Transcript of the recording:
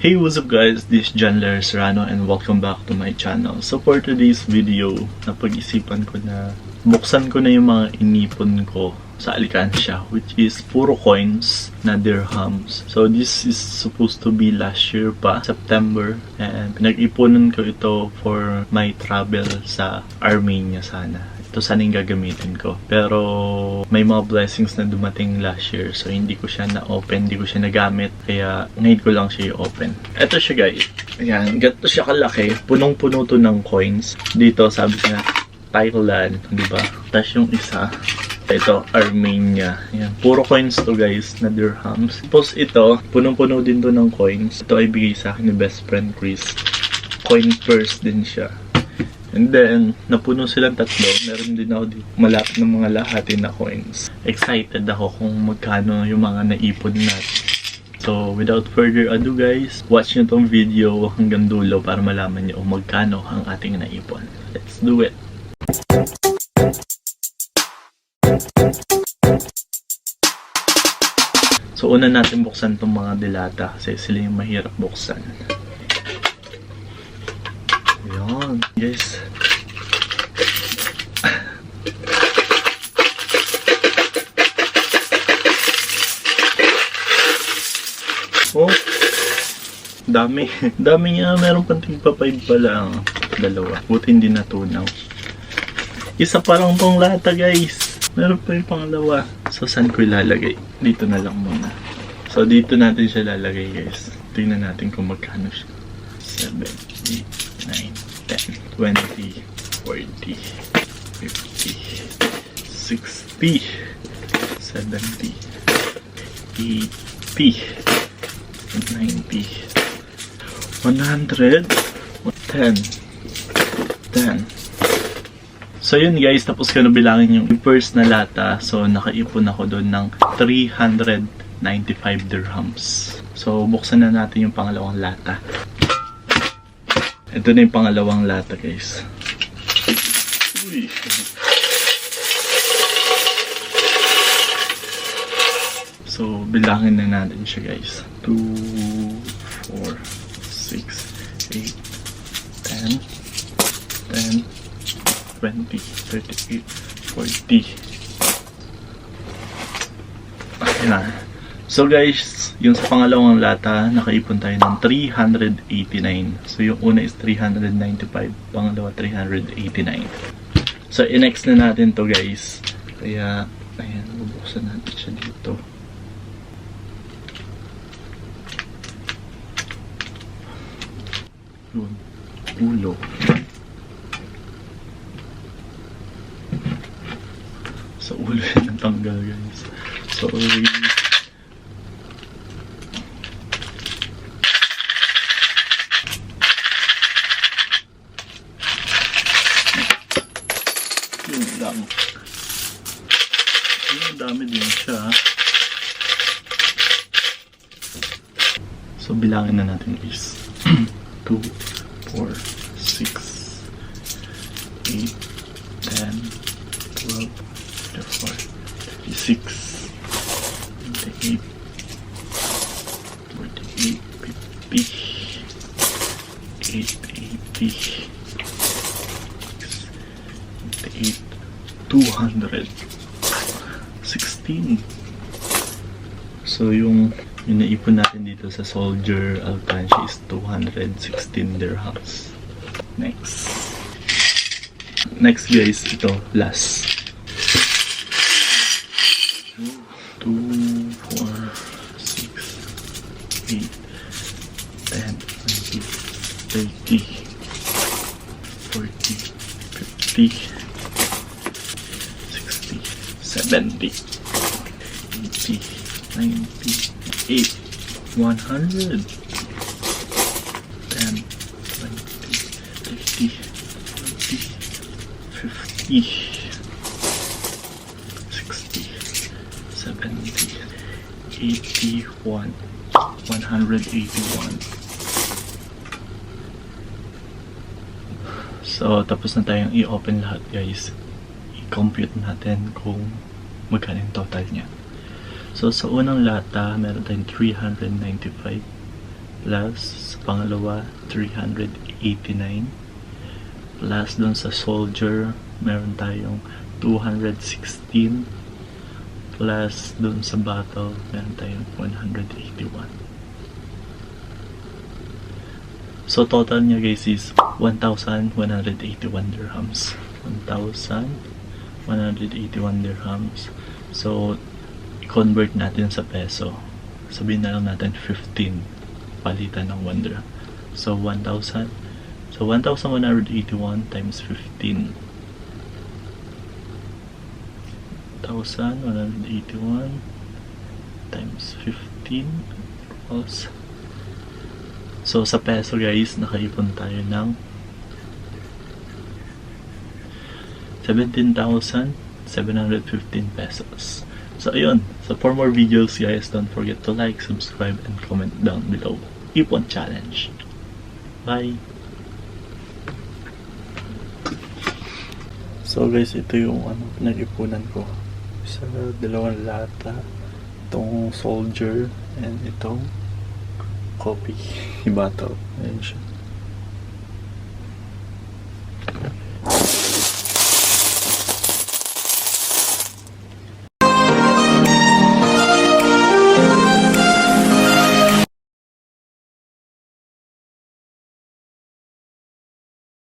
Hey, what's up guys? This is John Ler Serrano and welcome back to my channel. So for today's video, napag-isipan ko na buksan ko na yung mga inipon ko sa alikansya which is puro coins na dirhams. So this is supposed to be last year pa, September. And pinag-ipunan ko ito for my travel sa Armenia sana ito sana yung gagamitin ko. Pero may mga blessings na dumating last year so hindi ko siya na-open, hindi ko siya nagamit. Kaya ngayon ko lang siya i-open. Ito siya guys. Ayan, ganito siya kalaki. Punong-puno to ng coins. Dito sabi niya Thailand, di ba? Tapos yung isa, ito, Armenia. Ayan, puro coins to guys, na dirhams. Tapos ito, punong-puno din to ng coins. Ito ay bigay sa akin ni best friend Chris. Coin purse din siya. And then, napuno silang tatlo. Meron din ako dito malapit ng mga lahati na coins. Excited ako kung magkano yung mga naipon natin. So, without further ado guys, watch nyo tong video hanggang dulo para malaman nyo magkano ang ating naipon. Let's do it! So, una natin buksan tong mga dilata kasi sila yung mahirap buksan. Ayan, guys. Oh, dami. Dami niya. Meron pang tigpa 5 pala. Dalawa. Buti hindi natunaw. Isa pa lang tong lata, guys. Meron pa yung pangalawa. So, saan ko ilalagay? Dito na lang muna. So, dito natin siya lalagay, guys. Tingnan natin kung magkano siya. 7, 8, 9, 10, 20, 40, 50, 60, 70, 80, 90, 100, 10, 10. So yun guys, tapos ko na bilangin yung first na lata. So nakaipon ako doon ng 395 dirhams. So buksan na natin yung pangalawang lata. Ito na yung pangalawang lata guys. Uy. So, bilangin na natin siya guys. 2, 4, 6, 8, 10, 10, 20, 38, 40. Ayun na. So guys, yung sa pangalawang lata, nakaipon tayo ng 389. So yung una is 395, pangalawa 389. So i-next na natin to guys. Kaya, ayan, bubuksan natin siya dito. Yun, ulo. Sa ulo yan natanggal guys. Sorry. Yun lang. Yun, dami din siya. So, bilangin na natin is 2, 4, 6, 8, 10, 12, 24, 36, 28, 48, 50, 880, 28, 200, 16. So yung yung natin dito sa Soldier Alcanci is 216 dirhams. Next. Next guys, ito, last. 40, 50, 60, 70, 80, 90, 8, 100, 10, 20, 30, 40, 50, 60, 70, 81, 181. So, tapos na tayong i-open lahat guys. I-compute natin kung magkano yung total niya. So, sa unang lata, meron tayong 395 plus sa pangalawa 389 plus dun sa soldier meron tayong 216 plus dun sa battle meron tayong 181 so total niya guys is 1,181 dirhams. 1,181 dirhams. So convert natin sa peso. Sabihin na lang natin 15 palitan ng 1 dirham. So 1,000 so 1,181 times 15 1,181 times 15 equals so sa peso guys nakaipon tayo ng 17,715 pesos so ayun so for more videos guys don't forget to like subscribe and comment down below ipon challenge bye So guys, ito yung ano, pinag-ipunan ko sa dalawang lata. Itong soldier and itong coffee. Iba to. Ayan siya.